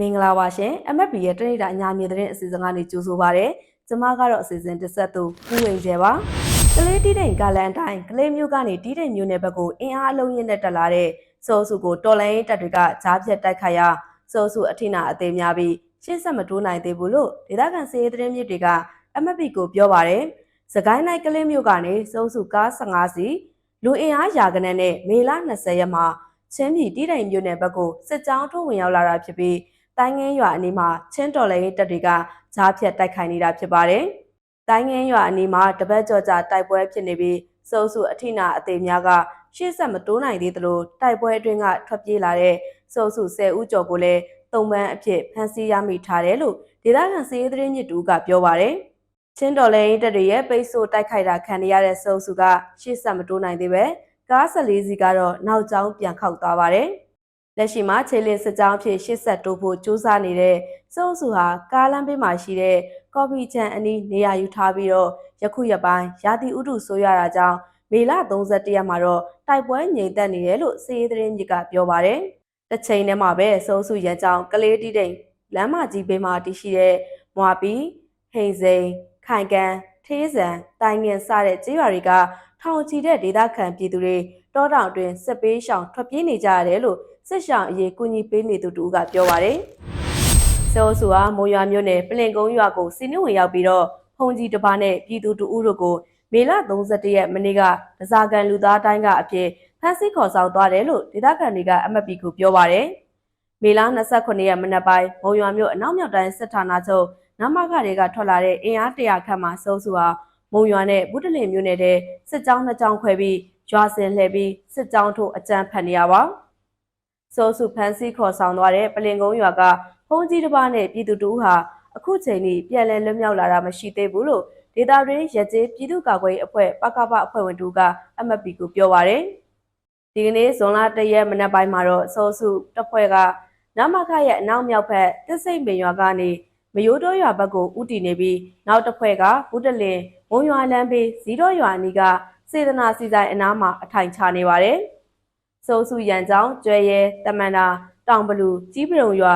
မင်္ဂလာပါရှင် MFB ရဲ့တနေ့တာအညာမြေသတင်းအစီအစဉ်ကနေကြိုဆိုပါရစေ။ကျွန်မကတော့အစီအစဉ်တစ်ဆက်သူဦးဝင်းကျဲပါ။ကလေးတီးတိန်ကာလန်တိုင်းကလေးမျိုးကနေတီးတိန်မျိုးနယ်ဘက်ကိုအင်အားအလုံးရင်းနဲ့တက်လာတဲ့စောစုကိုတော်လိုင်းရေးတပ်တွေကကြားဖြတ်တိုက်ခိုက်ရာစောစုအထိနာအသေးများပြီးရှင်းဆက်မတိုးနိုင်သေးဘူးလို့ဒေသခံစီရေးသတင်းမြစ်တွေက MFB ကိုပြောပါရယ်။စကိုင်းတိုင်းကလေးမျိုးကနေစောစုကား15စီးလူအင်အားရာကနန်းနဲ့မေလ20ရက်မှာချင်းပြည်တီးတိန်မျိုးနယ်ဘက်ကိုစစ်ကြောင်းထိုးဝင်ရောက်လာတာဖြစ်ပြီး တိုင်းငင်းရွာအနီးမှာချင်းတော်လည်းတပ်တွေကဂျားဖြတ်တိုက်ခိုက်နေတာဖြစ်ပါတယ်။တိုင်းငင်းရွာအနီးမှာတပတ်ကြော်ကြာတိုက်ပွဲဖြစ်နေပြီးစုပ်စုအထိနာအသေးများကရှေ့ဆက်မတိုးနိုင်သေးသလိုတိုက်ပွဲအတွင်းကထွက်ပြေးလာတဲ့စုပ်စု10ဦးကျော်ကိုလည်းတုံပန်းအဖြစ်ဖမ်းဆီးရမိထားတယ်လို့ဒေသခံစီးရေးသတင်းညစ်တူကပြောပါတယ်။ချင်းတော်လည်းတပ်တွေရဲ့ပိတ်ဆို့တိုက်ခိုက်တာခံရတဲ့စုပ်စုကရှေ့ဆက်မတိုးနိုင်သေးပဲကား14စီးကတော့နောက်ကျောင်းပြန်ခောက်သွားပါတယ်။ လက်ရှိမှာခြေလင်းစစ်ကြောင်းအဖြစ်ရှေ့ဆက်တိုးဖို့ကြိုးစားနေတဲ့စုပ်စုဟာကားလမ်းဘေးမှာရှိတဲ့ကော်ဖီချန်အနီးနေရာယူထားပြီးတော့ယခုရက်ပိုင်းရာသီဥတုဆိုးရတာကြောင့်မေလ31ရက်မှာတော့တိုက်ပွဲငြိမ်သက်နေတယ်လို့စီးရေးသတင်းကြီးကပြောပါတယ်။တစ်ချိန်တည်းမှာပဲစုပ်စုရန်ကြောင်းကလေးတီးတိန်လမ်းမကြီးဘေးမှာတည်ရှိတဲ့မွာပီဟိန်စိန်ခိုင်ကန်ထေးစံတိုင်ငင်စတဲ့ကြေးရွာတွေကထောင်ချီတဲ့ဒေသခံပြည်သူတွေ တောတောင်တွင်စစ်ပေးရှောင်ထွက်ပြေးနေကြရတယ်လို့စစ်ရှောင်အရေးကူညီပေးနေသူတူကပြောပါတယ်။စောဆူဟာမိုးရွာမြို့နယ်ပလင်ကုန်းရွာကိုစီနုဝင်ရောက်ပြီးတော့ဖုန်ကြီးတစ်ပါးနဲ့ပြည်သူတူဦးတို့ကိုမေလ31ရက်မနေ့ကဒဇာကန်လူသားတိုင်းကအဖြစ်ဖမ်းဆီးခေါ်ဆောင်သွားတယ်လို့ဒေသခံတွေက MFP ကိုပြောပါတယ်။မေလ29ရက်မနက်ပိုင်းမုံရွာမြို့အနောက်မြောက်တိုင်းစစ်ဌာနချုပ်နမခတွေကထွက်လာတဲ့အင်အားတရာခန့်မှစောဆူဟာမုံရွာနဲ့ဘုဒ္ဓလင်မြို့နယ်တဲ့စစ်ကြောင်းနှစ်ကြောင်းခွဲပြီး ရွာစင်လှည့်ပြီးစစ်ကြောင်းထိုးအကြမ်းဖက်နေရပါစောစုဖန်းစီခေါ်ဆောင်သွားတဲ့ပလင်ကုန်းရွာကဖုံးကြီးတစ်ပါးနဲ့ပြည်သူတူဟာအခုချိန်ထိပြန်လည်လွတ်မြောက်လာတာမရှိသေးဘူးလို့ဒေတာရင်းရကြေးပြည်သူ့ကာကွယ်ရေးအဖွဲ့ပကပအဖွဲ့ဝင်တူက MFP ကိုပြောပါရယ်ဒီကနေ့ဇွန်လ၁ရက်မနက်ပိုင်းမှာတော့စောစုတပ်ဖွဲ့ကနမခရဲ့အနောက်မြောက်ဘက်တစ်စိမ့်ပင်ရွာကနေမယိုးတော်ရွာဘက်ကိုဥတီနေပြီးနောက်တစ်ဖွဲ့ကဘုဒ္ဓလင်မုံရွာလမ်းဘေးဇီးတော်ရွာအနီးက စေတနာစီဆိုင်အနားမှာအထိုင်ချနေပါတယ်။စိုးစုရန်ကြောင်းကျွဲရဲတမန်တာတောင်ဘလူကြီးပရုံရွာ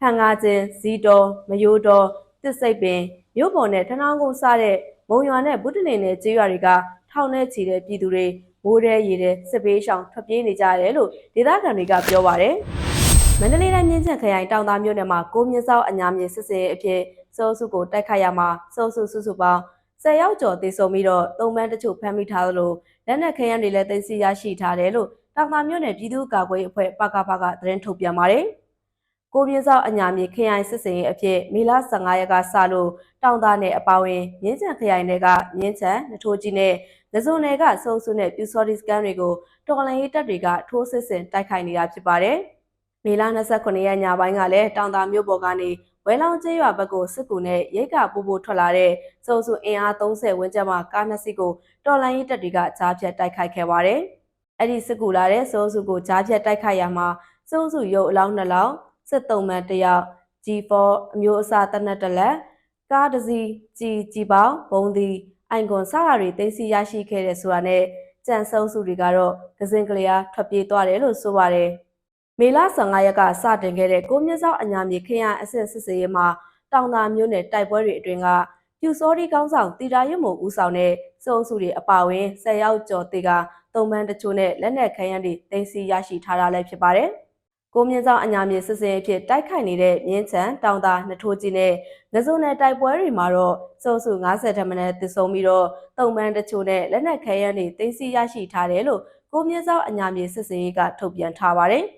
ဖန်ကားချင်းဇီးတော်မယိုးတော်တစ်စိတ်ပင်မြို့ပေါ်နဲ့ထနောင်းကုန်းစတဲ့မုံရွာနဲ့ဘုဒ္ဓလင်နဲ့ကျေးရွာတွေကထောင်ထဲချီတဲ့ပြည်သူတွေမိုးရဲရေတဲ့စစ်ပေးရှောင်ထွက်ပြေးနေကြတယ်လို့ဒေသခံတွေကပြောပါတယ်။မန္တလေးတိုင်းမြင်းချံခရိုင်တောင်သားမြို့နယ်မှာကိုမြင့်စောက်အညာမြင့်စစ်စင်အဖြစ်စိုးစုကိုတိုက်ခိုက်ရမှာစိုးစုစုစုပေါင်း 10ယောက်ကျော်သေဆုံးပြီးတော့သုံးပန်းတချို့ဖမ်းမိထားသလိုလက်နက်ခဲယမ်းတွေလည်းသိမ်းဆည်းရရှိထားတယ်လို့တောင်သာမြို့နယ်ပြည်သူ့ကာကွယ်ရေးအဖွဲ့ပကပကသတင်းထုတ်ပြန်ပါတယ်။ကိုပြင်းစောက်အညာမြေခရိုင်စစ်စင်ရေးအဖြစ်မေလ15ရက်ကစလို့တောင်သာနယ်အပါဝင်မြင်းချံခရိုင်တွေကမြင်းချံနထိုးကြီးနဲ့ငစုံနယ်ကစုံစုနဲ့ပြူစော်ဒီစကန်တွေကိုတော်လန်ရေးတပ်တွေကထိုးစစ်ဆင်တိုက်ခိုက်နေတာဖြစ်ပါတယ်။မေလ29ရက်ညပိုင်းကလည်းတောင်သာမြို့ပေါ်ကနေ ဝဲလောင်ကျေးရွာဘက်ကိုစစ်ကူနဲ့ရိတ်ကပို့ဖို့ထွက်လာတဲ့စုံစုအင်အား30ဝန်းကျင်မှကားနှစ်စီးကိုတော်လိုင်းရေးတပ်တွေကကြားဖြတ်တိုက်ခိုက်ခဲ့ပါတယ်။အဲ့ဒီစစ်ကူလာတဲ့စုံစုကိုကြားဖြတ်တိုက်ခိုက်ရမှာစုံစုရုပ်အလောင်းနှလောင်းစစ်တုံးမှန်တယောက် G4 အမျိုးအစားတနက်တလက်ကားတစ်စီးကြီးကြီးပေါင်းဘုံသည်အိုင်ကွန်စတာတွေသိသိရရှိခဲ့တဲ့ဆိုတာနဲ့ကြံစုံစုတွေကတော့ကစင်ကလေးအားထွက်ပြေးသွားတယ်လို့ဆိုပါတယ်။ မေလ15ရက်ကစတင်ခဲ့တဲ့ကိုမြင့်စောက်အညာမြေခရအဆင့်စစ်စေးရေးမှာတောင်သာမျိုးနယ်တိုက်ပွဲတွေအတွင်းကပြူစောဒီကောင်းဆောင်တီတာရွတ်မို့ဦးဆောင်တဲ့စုံစုတွေအပါအဝင်၁၀ယောက်ကျော်တေကသုံးပန်းတချို့နဲ့လက်နက်ခဲယမ်းတွေတင်စီရရှိထားတာလည်းဖြစ်ပါတယ်။ကိုမြင့်စောက်အညာမြေစစ်စင်အဖြစ်တိုက်ခိုက်နေတဲ့မြင်းချံတောင်သာနှထိုးကြီးနဲ့ငစုံနယ်တိုက်ပွဲတွေမှာတော့စုံစု90ထက်မနည်းတည်ဆုံပြီးတော့သုံးပန်းတချို့နဲ့လက်နက်ခဲယမ်းတွေတင်စီရရှိထားတယ်လို့ကိုမြင့်စောက်အညာမြေစစ်စင်ကထုတ်ပြန်ထားပါတယ်။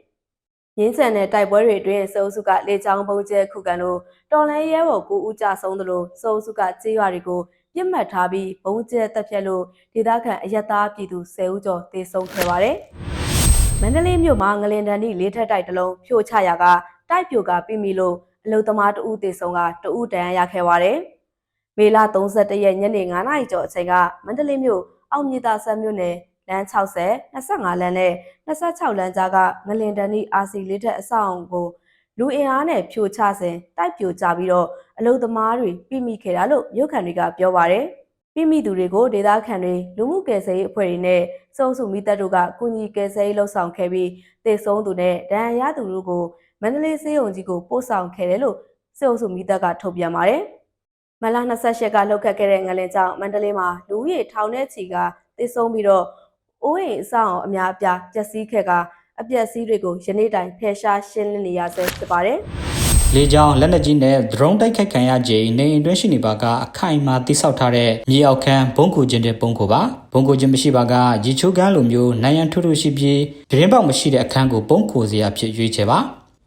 ရင်းချန်တဲ့တိုက်ပွဲတွေအတွင်းစုံစုကလေချောင်းပုံကျဲခုခံလို့တော်လဲရဲဘော်ကိုဦးကြဆုံးသလိုစုံစုကကြေးရွာတွေကိုပြစ်မှတ်ထားပြီးဘုံကျဲတက်ဖြတ်လို့ဒေသခံအယက်သားပြည်သူ10ဦးကျော်သေဆုံးခဲ့ပါတယ်။မန္တလေးမြို့မှာငလင်တန်ဒီလေးထက်တိုက်တလုံးဖြိုချရာကတိုက်ပြိုကပြီးပြီလို့အလုသမားတဦးသေဆုံးကတဦးတန်ရခဲ့ပါတယ်။မေလ31ရက်ညနေ9:00နာရီကျော်အချိန်ကမန္တလေးမြို့အောင်မြေသာဆန်းမြို့နယ် လမ်း60 25လမ်းနဲ့26လမ်းကြားကငလင်တန်ဤ RC လေးထက်အဆောင်ကိုလူအင်အားနဲ့ဖြိုချစဉ်တိုက်ပြိုကျပြီးတော့အလုသမားတွေပြိမိခဲ့တာလို့မြို့ခံတွေကပြောပါတယ်။ပြိမိသူတွေကိုဒေသခံတွေလူမှုကယ်ဆယ်ရေးအဖွဲ့တွေနဲ့စုံစုမိသက်တို့ကကုညီကယ်ဆယ်ရေးလှုပ်ဆောင်ခဲ့ပြီးတေဆုံးသူနဲ့ဒဏ်ရာရသူတို့ကိုမန္တလေးစေယုံကြီးကိုပို့ဆောင်ခဲ့တယ်လို့စေအုပ်စုမိသက်ကထုတ်ပြန်ပါတယ်။မလ28ကလှုပ်ခတ်ခဲ့တဲ့ငလင်ကြောင့်မန္တလေးမှာလူဦးရေထောင်ထဲချီကသေဆုံးပြီးတော့ အိုးအိမ်အဆောင်အများအပြားပျက်စီးခဲ့ကအပျက်စီးတွေကိုယနေ့တိုင်ဖယ်ရှားရှင်းလင်းနေရဆဲဖြစ်ပါတယ်။လေကြောင်းလက်နက်ကြီးနဲ့ drone တိုက်ခိုက်ခံရခြင်းနေအိမ်တွင်းရှိနေပါကအခိုင်အမာတိစောက်ထားတဲ့မြေအောက်ခန်းဘုံကူခြင်းတဲ့ဘုံကူပါဘုံကူခြင်းမရှိပါကရေချိုးကန်းလိုမျိုးနိုင်ရန်ထုထုရှိပြီးပြင်းပေါက်မရှိတဲ့အခန်းကိုဘုံကူစရာဖြစ်ရွေးချယ်ပါ